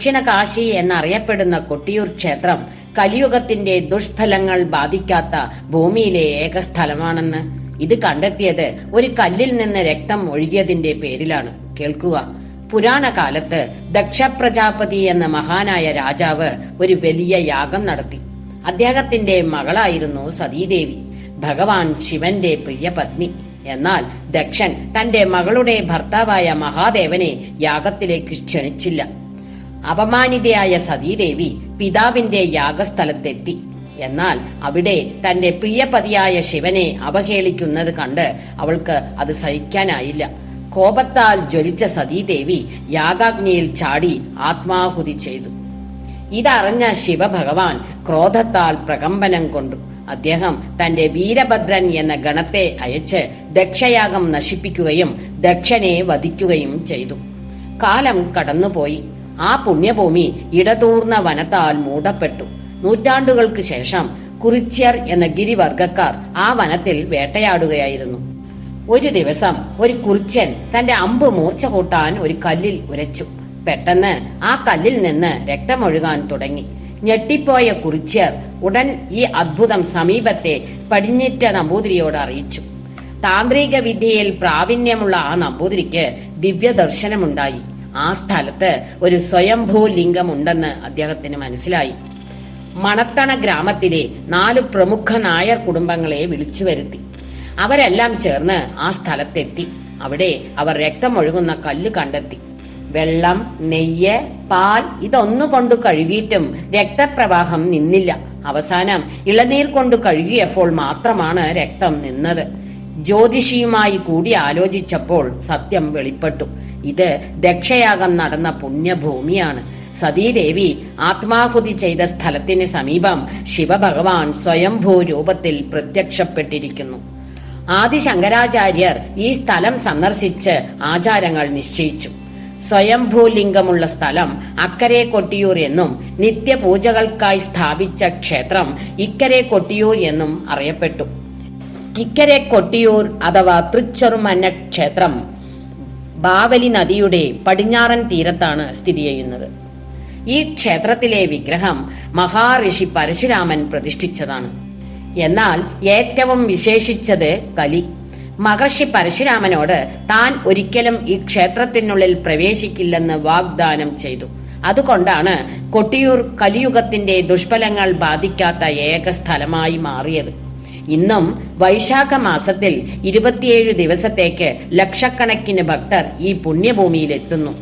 ദക്ഷിണ കാശി എന്നറിയപ്പെടുന്ന കൊട്ടിയൂർ ക്ഷേത്രം കലിയുഗത്തിന്റെ ദുഷ്ഫലങ്ങൾ ബാധിക്കാത്ത ഭൂമിയിലെ ഏക സ്ഥലമാണെന്ന്. ഇത് കണ്ടെത്തിയത് ഒരു കല്ലിൽ നിന്ന് രക്തം ഒഴുകിയതിന്റെ പേരിലാണ്. കേൾക്കുക. പുരാണ കാലത്ത് ദക്ഷപ്രജാപതി എന്ന മഹാനായ രാജാവ് ഒരു വലിയ യാഗം നടത്തി. അദ്ദേഹത്തിന്റെ മകളായിരുന്നു സതീദേവി. ഭഗവാൻ ശിവന്റെ പ്രിയ പത്നി. എന്നാൽ ദക്ഷൻ തന്റെ മകളുടെ ഭർത്താവായ മഹാദേവനെ യാഗത്തിലേക്ക് ക്ഷണിച്ചില്ല. അപമാനിതയായ സതീദേവി പിതാവിന്റെ യാഗസ്ഥലത്തെത്തി. എന്നാൽ അവിടെ തന്റെ പ്രിയപതിയായ ശിവനെ അവഹേളിക്കുന്നത് കണ്ട് അവൾക്ക് അത് സഹിക്കാനായില്ല. കോപത്താൽ ജ്വലിച്ച സതീദേവി യാഗാഗ്നിയിൽ ചാടി ആത്മാഹുതി ചെയ്തു. ഇതറിഞ്ഞ ശിവഭഗവാൻ ക്രോധത്താൽ പ്രകമ്പനം കൊണ്ടു. അദ്ദേഹം തന്റെ വീരഭദ്രൻ എന്ന ഗണത്തെ അയച്ച് ദക്ഷയാഗം നശിപ്പിക്കുകയും ദക്ഷനെ വധിക്കുകയും ചെയ്തു. കാലം കടന്നുപോയി. ആ പുണ്യഭൂമി ഇടതൂർന്ന വനത്താൽ മൂടപ്പെട്ടു. നൂറ്റാണ്ടുകൾക്ക് ശേഷം കുറിച്യർ എന്ന ഗിരിവർഗക്കാർ ആ വനത്തിൽ വേട്ടയാടുകയായിരുന്നു. ഒരു ദിവസം ഒരു കുറിച്യൻ തന്റെ അമ്പ് മൂർച്ച കൂട്ടാൻ ഒരു കല്ലിൽ ഉരച്ചു. പെട്ടെന്ന് ആ കല്ലിൽ നിന്ന് രക്തമൊഴുകാൻ തുടങ്ങി. ഞെട്ടിപ്പോയ കുറിച്യർ ഉടൻ ഈ അത്ഭുതം സമീപത്തെ പടിഞ്ഞിറ്റ നമ്പൂതിരിയോട് അറിയിച്ചു. താന്ത്രിക വിദ്യയിൽ പ്രാവീണ്യമുള്ള ആ നമ്പൂതിരിക്ക് ദിവ്യദർശനമുണ്ടായി. ആ സ്ഥലത്ത് ഒരു സ്വയംഭൂ ലിംഗമുണ്ടെന്ന് അദ്ദേഹത്തിന് മനസ്സിലായി. മണത്തണ ഗ്രാമത്തിലെ നാല് പ്രമുഖ നായർ കുടുംബങ്ങളെ വിളിച്ചു വരുത്തി. അവരെല്ലാം ചേർന്ന് ആ സ്ഥലത്തെത്തി. അവിടെ അവർ രക്തമൊഴുകുന്ന കല്ല് കണ്ടെത്തി. വെള്ളം നെയ്യ് പാൽ ഇതൊന്നു കൊണ്ട് കഴുകിയിട്ടും രക്തപ്രവാഹം നിന്നില്ല. അവസാനം ഇളനീർ കൊണ്ട് കഴുകിയപ്പോൾ മാത്രമാണ് രക്തം നിന്നത്. ജ്യോതിഷിയുമായി കൂടി ആലോചിച്ചപ്പോൾ സത്യം വെളിപ്പെട്ടു. ഇത് ദക്ഷയാഗം നടന്ന പുണ്യഭൂമിയാണ്. സതീദേവി ആത്മാഹുതി ചെയ്ത സ്ഥലത്തിന് സമീപം ശിവഭഗവാൻ സ്വയംഭൂ രൂപത്തിൽ പ്രത്യക്ഷപ്പെട്ടിരിക്കുന്നു. ആദിശങ്കരാചാര്യർ ഈ സ്ഥലം സന്ദർശിച്ച് ആചാരങ്ങൾ നിശ്ചയിച്ചു. സ്വയംഭൂലിംഗമുള്ള സ്ഥലം അക്കരെ കൊട്ടിയൂർ എന്നും നിത്യപൂജകൾക്കായി സ്ഥാപിച്ച ക്ഷേത്രം ഇക്കരെ കൊട്ടിയൂർ എന്നും അറിയപ്പെട്ടു. ഇക്കരെ കൊട്ടിയൂർ അഥവാ തൃച്ചെറുമന്ന ക്ഷേത്രം ബാവലി നദിയുടെ പടിഞ്ഞാറൻ തീരത്താണ് സ്ഥിതി ചെയ്യുന്നത്. ഈ ക്ഷേത്രത്തിലെ വിഗ്രഹം മഹാഋഷി പരശുരാമൻ പ്രതിഷ്ഠിച്ചതാണ്. എന്നാൽ ഏറ്റവും വിശേഷിച്ചത് കലി. മഹർഷി പരശുരാമനോട് താൻ ഒരിക്കലും ഈ ക്ഷേത്രത്തിനുള്ളിൽ പ്രവേശിക്കില്ലെന്ന് വാഗ്ദാനം ചെയ്തു. അതുകൊണ്ടാണ് കൊട്ടിയൂർ കലിയുഗത്തിന്റെ ദുഷ്ഫലങ്ങൾ ബാധിക്കാത്ത ഏക സ്ഥലമായി മാറിയത്. ഇന്നും വൈശാഖ മാസത്തിൽ ഇരുപത്തിയേഴ് ദിവസത്തേക്ക് ലക്ഷക്കണക്കിന് ഭക്തർ ഈ പുണ്യഭൂമിയിൽ എത്തുന്നു